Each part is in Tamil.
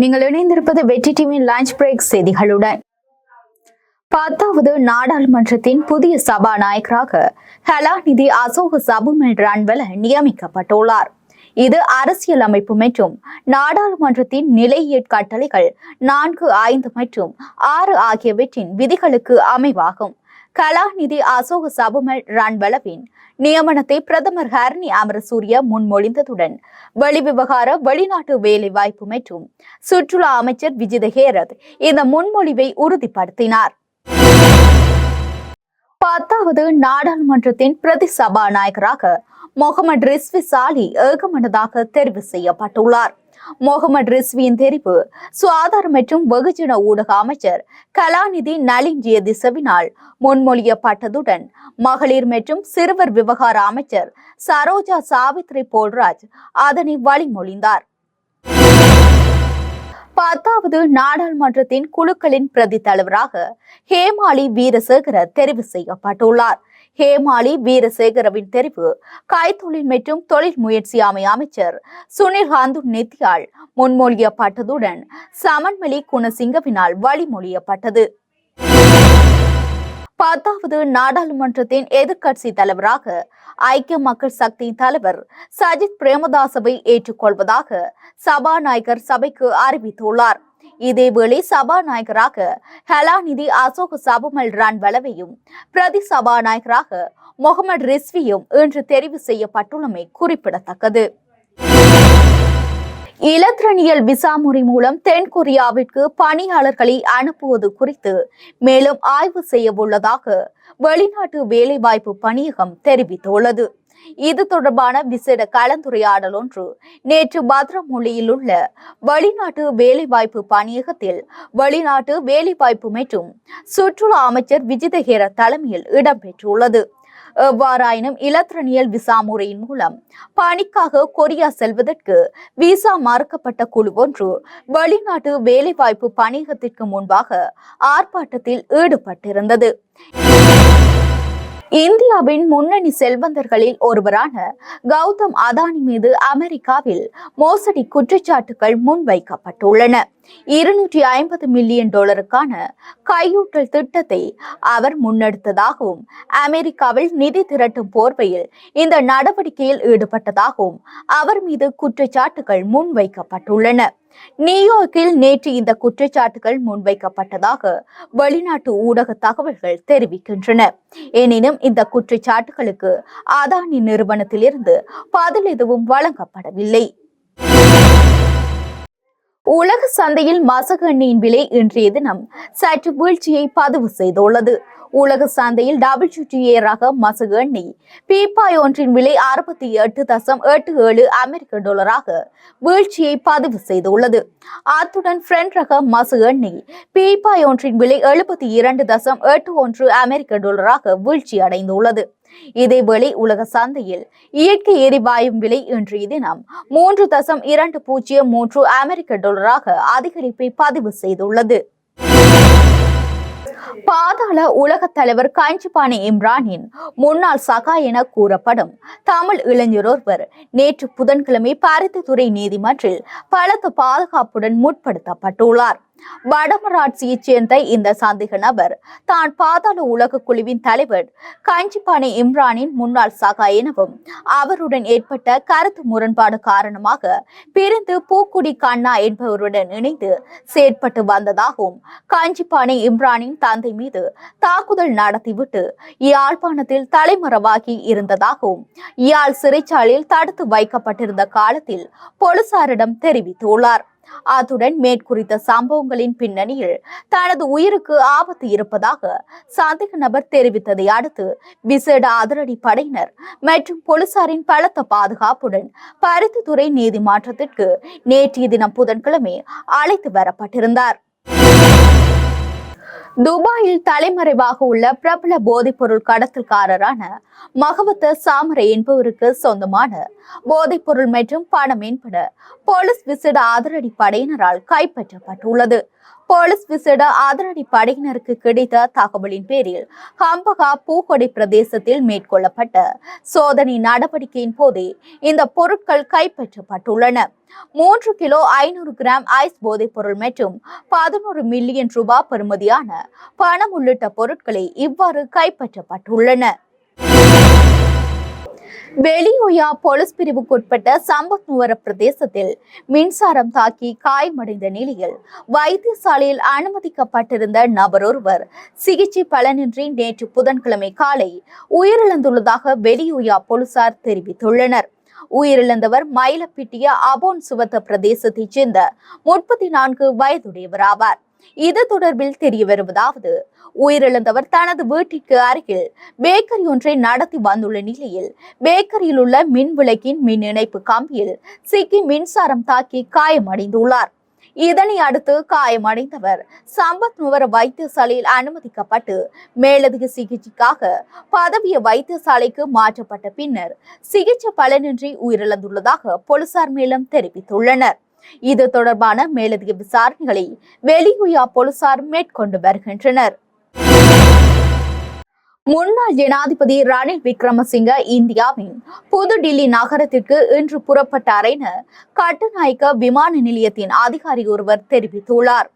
நீங்கள் இணைந்திருப்பது வெற்றி டிவியின் லஞ்ச் பிரேக் செய்திகளுடன். பத்தாவது நாடாளுமன்றத்தின் புதிய சபாநாயகராக கலாநிதி அசோக சபுமல் ரன்வல நியமிக்கப்பட்டுள்ளார். இது அரசியல் அமைப்பு மற்றும் நாடாளுமன்றத்தின் நிலையியற் கட்டளைகள் நான்கு ஐந்து மற்றும் ஆறு ஆகியவற்றின் விதிகளுக்கு அமைவாகும். கலாநிதி அசோக சபுமல் ரன்வலவின் நியமனத்தை பிரதமர் ஹரணி அமரசூரிய முன்மொழிந்ததுடன் வெளிவிவகார வெளிநாட்டு வேலை வாய்ப்பு மற்றும் சுற்றுலா அமைச்சர் விஜித ஹேரத் இந்த முன்மொழிவை உறுதிப்படுத்தினார். பத்தாவது நாடாளுமன்றத்தின் பிரதி சபாநாயகராக முகமது ரிஸ்வி சாலி ஏகமனதாக தெரிவு செய்யப்பட்டுள்ளார். முகமது ரிஸ்வியின் தெரிவு சுகாதார மற்றும் வெகுஜன ஊடக அமைச்சர் கலாநிதி நலிஞ்சிய திசவினால் முன்மொழியப்பட்டதுடன் மகளிர் மற்றும் சிறுவர் விவகார அமைச்சர் சரோஜா சாவித்ரி போல்ராஜ் அதனை வழிமொழிந்தார். பத்தாவது நாடாளுமன்றத்தின் குழுக்களின் பிரதி தலைவராக ஹேமாலி வீரசேகர தெரிவு செய்யப்பட்டுள்ளார். ஹேமாலி வீரசேகரவின் தெரிவு கைத்தொழில் மற்றும் தொழில் முயற்சி அமை அமைச்சர் சுனில் காந்து நெத்தியால் முன்மொழியப்பட்டதுடன் சமன்மலி குணசிங்கவினால் வழிமொழியப்பட்டது. பத்தாவது நாடாளுமன்றத்தின் எதிர்க்கட்சி தலைவராக ஐக்கிய மக்கள் சக்தி தலைவர் சஜித் பிரேமதாசவை ஏற்றுக்கொள்வதாக சபாநாயகர் சபைக்கு அறிவித்துள்ளார். இதேவேளை சபாநாயகராக ஹலாநிதி அசோக் சபுமல் ரன்வலவையும் பிரதி சபாநாயகராக முகமது ரிஸ்வியும் இன்று தெரிவு செய்யப்பட்டுள்ளமை குறிப்பிடத்தக்கது. இலத்திரனியல் விசா முறை மூலம் தென்கொரியாவிற்கு பணியாளர்களை அனுப்புவது குறித்து மேலும் ஆய்வு செய்யவுள்ளதாக வெளிநாட்டு வேலைவாய்ப்பு பணியகம் தெரிவித்துள்ளது. இது தொடர்பான விசேட கலந்துரையாடல் ஒன்று. நேற்று பத்ரமொழியில் உள்ள வெளிநாட்டு வேலைவாய்ப்பு பணியகத்தில் வெளிநாட்டு வேலைவாய்ப்பு மற்றும் சுற்றுலா அமைச்சர் விஜிதஹேர தலைமையில் இடம்பெற்றுள்ளது. எவ்வாறாயினும் இலத்திரனியல் விசா முறையின் மூலம் பணிக்காக கொரியா செல்வதற்கு விசா மறுக்கப்பட்ட குழு ஒன்று வெளிநாட்டு வேலைவாய்ப்பு பணியகத்திற்கு முன்பாக ஆர்ப்பாட்டத்தில் ஈடுபட்டிருந்தது. இந்தியாவின் முன்னணி செல்வந்தர்களில் ஒருவரான கௌதம் அதானி மீது அமெரிக்காவில் மோசடி குற்றச்சாட்டுகள் முன்வைக்கப்பட்டுள்ளன. இருநூற்றி ஐம்பது மில்லியன் டாலருக்கான கையூட்டல் திட்டத்தை அவர் முன்னெடுத்ததாகவும் அமெரிக்காவில் நிதி திரட்டும் போர்வையில் இந்த நடவடிக்கையில் ஈடுபட்டதாகவும் அவர் மீது குற்றச்சாட்டுகள் முன்வைக்கப்பட்டுள்ளன. நியூயார்க்கில் நேற்று இந்த குற்றச்சாட்டுகள் முன்வைக்கப்பட்டதாக வெளிநாட்டு ஊடக தகவல்கள் தெரிவிக்கின்றன. எனினும் இந்த குற்றச்சாட்டுகளுக்கு அதானி நிறுவனத்திலிருந்து பதில் எதுவும் வழங்கப்படவில்லை. உலக சந்தையில் மசகு எண்ணெயின் விலை இன்றைய தினம் சற்று வீழ்ச்சியை பதிவு செய்துள்ளது. உலக சந்தையில் டபிள்யூடிஏ ரக மசகு எண்ணெய். பீப்பாய் ஒன்றின் விலை அறுபத்தி எட்டு தசம் எட்டு ஏழு அமெரிக்க டாலராக வீழ்ச்சியை பதிவு செய்துள்ளது. அத்துடன் பிரெண்ட் ரக மசகு எண்ணெய் பீப்பாய் ஒன்றின் விலை எழுபத்தி இரண்டு தசம் எட்டு ஒன்று அமெரிக்க டாலராக வீழ்ச்சி அடைந்துள்ளது. இதேவேளை உலக சந்தையில் இயற்கை எரிவாயு விலை இன்றைய தினம் மூன்று தசம் இரண்டு பூஜ்ஜியம் மூன்று அமெரிக்க டாலராக அதிகரிப்பை பதிவு செய்துள்ளது. பாதாள உலகத் தலைவர் காஞ்சிபாணி இம்ரானின் முன்னாள் சகா என கூறப்படும். தமிழ் இளைஞர் ஒருவர் நேற்று புதன்கிழமை பருத்தித்துறை நீதிமன்றில் பலத்த பாதுகாப்புடன் முற்படுத்தப்பட்டுள்ளார். வடமராட்சியைச் சேர்ந்த இந்த சந்தேக நபர் தான் பாதாள உலக குழுவின் தலைவர் காஞ்சிபாணி இம்ரானின் முன்னாள் சகா எனவும் அவருடன் ஏற்பட்ட கருத்து முரண்பாடு காரணமாக பிரிந்து பூக்குடி கண்ணா என்பவருடன் இணைந்து செயற்பட்டு வந்ததாகவும் காஞ்சிபாணி இம்ரானின் தந்தை மீது தாக்குதல் நடத்திவிட்டு யாழ்ப்பாணத்தில் தலைமறைவாகி இருந்ததாகவும் யாழ் சிறைச்சாலையில் தடுத்து வைக்கப்பட்டிருந்த காலத்தில் போலீசாரிடம் தெரிவித்துள்ளார். அத்துடன் மேற்குறித்த சம்பவங்களின் பின்னணியில் தனது உயிருக்கு ஆபத்து இருப்பதாக சந்தேக நபர் தெரிவித்ததை அடுத்து விசேட அதிரடி படையினர் மற்றும் போலீசாரின் பலத்த பாதுகாப்புடன் பருத்தித்துறை நீதிமன்றத்திற்கு நேற்றைய தினம் புதன்கிழமை அழைத்து வரப்பட்டிருந்தார். துபாயில் தலைமறைவாக உள்ள பிரபல போதைப்பொருள் கடத்தல்காரரான மகவத்த சாமரை என்பவருக்கு சொந்தமான போதைப்பொருள் மற்றும் பணம் என்பன போலீஸ் விசேட ஆதரடி படையினரால் கைப்பற்றப்பட்டுள்ளது. போலீஸ் விசேட அதிரடி படையினருக்கு கிடைத்த தகவலின் பேரில் ஹம்பகா பூக்கொடை பிரதேசத்தில் மேற்கொள்ளப்பட்ட சோதனை நடவடிக்கையின் போதே இந்த பொருட்கள் கைப்பற்றப்பட்டுள்ளன. மூன்று கிலோ ஐநூறு கிராம் ஐஸ் போதைப் பொருள் மற்றும் பதினோரு மில்லியன் ரூபாய் பெறுமதியான பணம் உள்ளிட்ட பொருட்களை இவ்வாறு கைப்பற்றப்பட்டுள்ளன. வெளியுயா போலீஸ் பிரிவுக்குட்பட்ட சம்பத் நுவர பிரதேசத்தில் மின்சாரம் தாக்கி காயமடைந்த நிலையில் வைத்தியசாலையில் அனுமதிக்கப்பட்டிருந்த நபரொருவர் சிகிச்சை பலனின்றி நேற்று புதன்கிழமை காலை உயிரிழந்துள்ளதாக வெளியுயா போலீசார் தெரிவித்துள்ளனர். உயிரிழந்தவர் மயிலப்பிட்டிய அபோன் சுவத்த பிரதேசத்தைச் சேர்ந்த முப்பத்தி நான்கு வயதுடையவர் ஆவார் இது தொடர்பில் தெரிய வருவதாவது உயிரிழந்தவர் தனது வீட்டிற்கு அருகில் பேக்கரி ஒன்றை நடத்தி வந்துள்ள நிலையில் பேக்கரியில் உள்ள மின் விளக்கின் மின் இணைப்பு கம்பியில் சிக்கி மின்சாரம் தாக்கி காயமடைந்துள்ளார். இதனை அடுத்து காயமடைந்தவர் சம்பத் நுவர வைத்தியசாலையில் அனுமதிக்கப்பட்டு மேலதிக சிகிச்சைக்காக பதவிய வைத்தியசாலைக்கு மாற்றப்பட்ட பின்னர் சிகிச்சை பலனின்றி உயிரிழந்துள்ளதாக போலீசார் மேலும் தெரிவித்துள்ளனர். இது தொடர்பான மேலதிக விசாரணைகளை வெளியுயா போலீசார் மேற்கொண்டு வருகின்றனர். முன்னாள் ஜனாதிபதி ரணில் விக்ரமசிங்க இந்தியாவின் புதுடில்லி நகரத்திற்கு இன்று புறப்பட்டார் என கட்டுநாயக்க விமான நிலையத்தின் அதிகாரி ஒருவர் தெரிவித்துள்ளார்.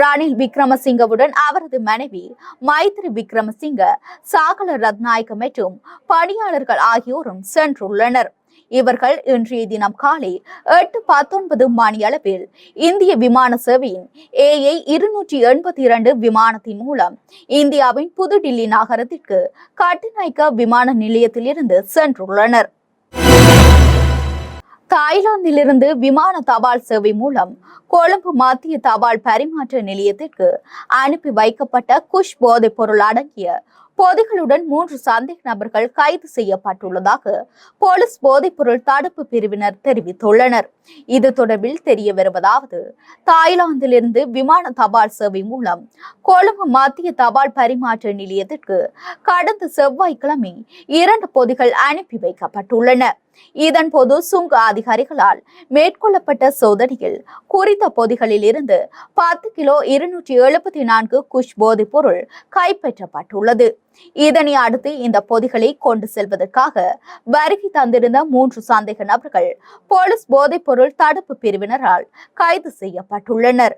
ரணில் விக்ரமசிங்கவுடன் அவரது மனைவி மைத்ரி விக்ரமசிங்க சாகல ரத்நாயக்க மற்றும் பணியாளர்கள் ஆகியோரும் சென்றுள்ளனர். இவர்கள் இன்றைய தினம் காலை எட்டு பத்தொன்பது மணி அளவில் இந்திய விமான சேவையின் ஏஐ இருநூற்றி எண்பத்தி இரண்டு விமானத்தின் மூலம் இந்தியாவின் புதுடில்லி நகரத்திற்கு கட்டுநாயக்க விமான நிலையத்திலிருந்து சென்றுள்ளனர். தாய்லாந்திலிருந்து விமான தபால் சேவை மூலம் கொழும்பு மத்திய தபால் பரிமாற்ற நிலையத்திற்கு அனுப்பி வைக்கப்பட்ட குஷ் போதைப் பொருள் அடங்கிய பொதிகளுடன் மூன்று சந்தேக நபர்கள் கைது செய்யப்பட்டுள்ளதாக போலீஸ் போதைப்பொருள் தடுப்பு பிரிவினர் தெரிவித்துள்ளனர். இது தொடர்பில் தெரிய வருவதாவது தாய்லாந்திலிருந்து விமான தபால் சேவை மூலம் கொழும்பு மத்திய தபால் பரிமாற்ற நிலையத்திற்கு கடந்த செவ்வாய்க்கிழமை இரண்டு பொதிகள் அனுப்பி வைக்கப்பட்டுள்ளன. இதன் போது சுங்க அதிகாரிகளால் மேற்கொள்ளப்பட்ட சோதனையில் குறித்த பொதிகளில் இருந்து பத்து கிலோ இருநூற்றி எழுபத்தி நான்கு குஷ் போதைப் பொருள் கைப்பற்றப்பட்டுள்ளது. இதனை அடுத்து இந்த பொதிகளை கொண்டு செல்வதற்காக வருகை தந்திருந்த மூன்று சந்தேக நபர்கள் போலீஸ் போதைப் பொருள் தடுப்பு பிரிவினரால் கைது செய்யப்பட்டுள்ளனர்.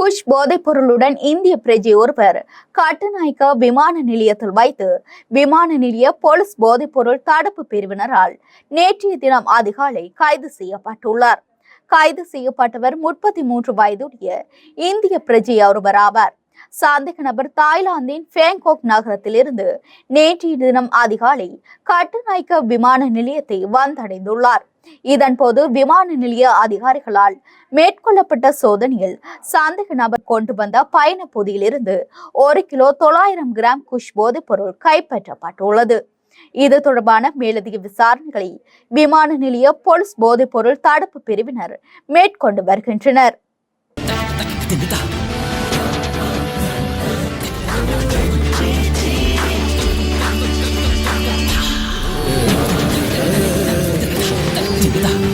குஷ் போதைப் பொருளுடன் இந்திய பிரஜை ஒருவர் கட்டுநாயக்க விமான நிலையத்தில் வைத்து விமான நிலைய போலீஸ் போதைப் பொருள் தடுப்பு பிரிவினரால் நேற்றைய தினம் அதிகாலை கைது செய்யப்பட்டுள்ளார். கைது செய்யப்பட்டவர் முப்பத்தி மூன்று வயதுடைய இந்திய பிரஜை ஒருவர் ஆவார் சந்தேக நபர் தாய்லாந்தின் பேங்காக் நகரத்திலிருந்து நேற்றைய தினம் அதிகாலை கட்டுநாயக்க விமான நிலையத்தை வந்தடைந்துள்ளார். இதன்போது விமான நிலைய அதிகாரிகளால் மேற்கொள்ளப்பட்ட சோதனையில் சந்தேக நபர் கொண்டு வந்த பயண பொதியிலிருந்து ஒரு கிலோ தொள்ளாயிரம் கிராம் குஷ் போதைப் பொருள் கைப்பற்றப்பட்டுள்ளது. இது தொடர்பான மேலதிக விசாரணைகளை விமான நிலைய போலீஸ் போதைப் பொருள் தடுப்பு பிரிவினர் மேற்கொண்டு வருகின்றனர். 别打